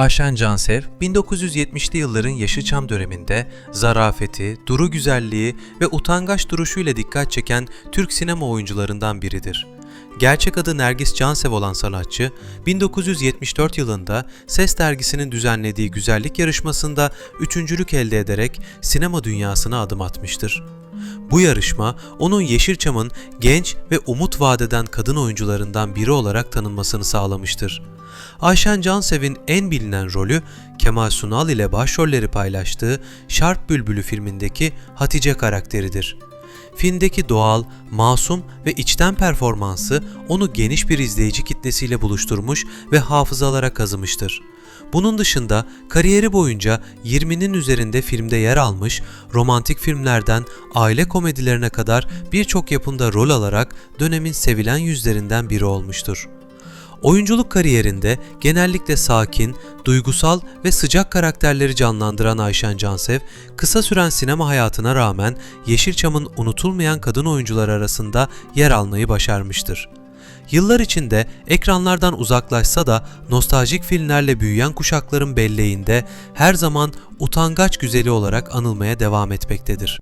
Ayşen Cansev, 1970'li yılların Yeşilçam döneminde zarafeti, duru güzelliği ve utangaç duruşuyla dikkat çeken Türk sinema oyuncularından biridir. Gerçek adı Nergis Cansev olan sanatçı, 1974 yılında Ses dergisinin düzenlediği güzellik yarışmasında üçüncülük elde ederek sinema dünyasına adım atmıştır. Bu yarışma onun Yeşilçam'ın genç ve umut vadeden kadın oyuncularından biri olarak tanınmasını sağlamıştır. Ayşen Cansev'in en bilinen rolü Kemal Sunal ile başrolleri paylaştığı Şarp Bülbülü filmindeki Hatice karakteridir. Filmdeki doğal, masum ve içten performansı onu geniş bir izleyici kitlesiyle buluşturmuş ve hafızalara kazımıştır. Bunun dışında kariyeri boyunca 20'nin üzerinde filmde yer almış, romantik filmlerden aile komedilerine kadar birçok yapımda rol alarak dönemin sevilen yüzlerinden biri olmuştur. Oyunculuk kariyerinde genellikle sakin, duygusal ve sıcak karakterleri canlandıran Ayşen Cansev, kısa süren sinema hayatına rağmen Yeşilçam'ın unutulmayan kadın oyuncular arasında yer almayı başarmıştır. Yıllar içinde ekranlardan uzaklaşsa da nostaljik filmlerle büyüyen kuşakların belleğinde her zaman utangaç güzeli olarak anılmaya devam etmektedir.